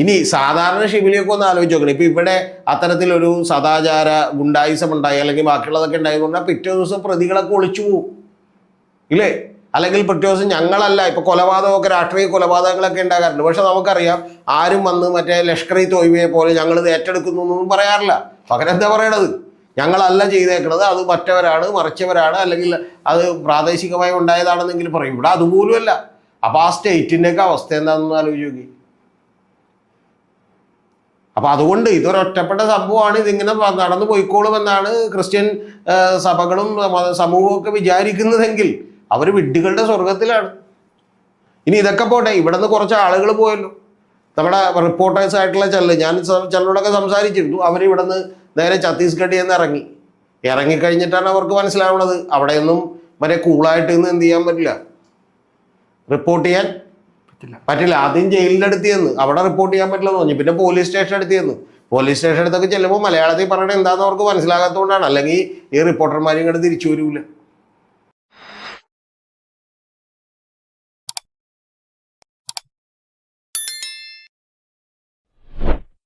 ഇനി സാധാരണ ഷിബിലിയൊക്കെ ഒന്ന് ആലോചിച്ച് നോക്കണം. ഇപ്പൊ ഇവിടെ അത്തരത്തിലൊരു സദാചാര ഗുണ്ടായുസം ഉണ്ടായി അല്ലെങ്കിൽ ബാക്കിയുള്ളതൊക്കെ ഉണ്ടായി പറഞ്ഞാൽ പിറ്റേ ദിവസം പ്രതികളൊക്കെ ഒളിച്ചു പോകും ഇല്ലേ? അല്ലെങ്കിൽ പിറ്റേ ദിവസം ഞങ്ങളല്ല ഇപ്പൊ കൊലപാതകമൊക്കെ രാഷ്ട്രീയ കൊലപാതകങ്ങളൊക്കെ ഉണ്ടാകാറുണ്ട്. പക്ഷെ നമുക്കറിയാം ആരും വന്ന് മറ്റേ ലഷ്കർ ഇ തോയ്മയെ പോലെ ഞങ്ങൾ ഏറ്റെടുക്കുന്നു എന്നൊന്നും പറയാറില്ല. പകരം എന്താ പറയണത്? ഞങ്ങളല്ല ചെയ്തേക്കുന്നത് അത് മറ്റവരാണ് മറിച്ചവരാണ് അല്ലെങ്കിൽ അത് പ്രാദേശികമായി ഉണ്ടായതാണെന്നെങ്കിലും പറയും. ഇവിടെ അതുപോലുമല്ല. അപ്പൊ ആ സ്റ്റേറ്റിന്റെയൊക്കെ അവസ്ഥ എന്താണെന്ന് ആലോചിച്ച് നോക്കി. അപ്പൊ അതുകൊണ്ട് ഇതൊരു ഒറ്റപ്പെട്ട സംഭവമാണ്. ഇതിങ്ങനെ നടന്നു പോയിക്കോളുമെന്നാണ് ക്രിസ്ത്യൻ സഭകളും ഒക്കെ വിചാരിക്കുന്നതെങ്കിൽ അവർ വിഡ്ഢികളുടെ സ്വർഗത്തിലാണ് ഇനി ഇതൊക്കെ പോട്ടെ. ഇവിടെ നിന്ന് കുറച്ച് ആളുകൾ പോയല്ലോ. നമ്മുടെ റിപ്പോർട്ടേഴ്സ് ആയിട്ടുള്ള ചെല്ലു. ഞാൻ ചെല്ലോടൊക്കെ സംസാരിച്ചിരുന്നു. അവർ ഇവിടെ നിന്ന് നേരെ ഛത്തീസ്ഗഡിൽ നിന്ന് ഇറങ്ങി. ഇറങ്ങിക്കഴിഞ്ഞിട്ടാണ് അവർക്ക് മനസ്സിലാവുന്നത്. അവിടെയൊന്നും മറ്റേ കൂളായിട്ട് ഇന്ന് എന്ത് ചെയ്യാൻ പറ്റില്ല. റിപ്പോർട്ട് ചെയ്യാൻ പറ്റില്ല. ആദ്യം അടുത്ത് ചെന്ന്. അവിടെ റിപ്പോർട്ട് ചെയ്യാൻ പറ്റില്ലെന്ന് പറഞ്ഞു. പിന്നെ പോലീസ് സ്റ്റേഷൻ അടുത്ത് ചെന്ന്. പോലീസ് സ്റ്റേഷൻ അടുത്തൊക്കെ ചെല്ലുമ്പോൾ മലയാളത്തിൽ പറയണത് എന്താണെന്ന് അവർക്ക് മനസ്സിലാകാത്തതുകൊണ്ടാണ്. അല്ലെങ്കിൽ ഈ റിപ്പോർട്ടർമാരും ഇങ്ങോട്ട് തിരിച്ചു വരൂല.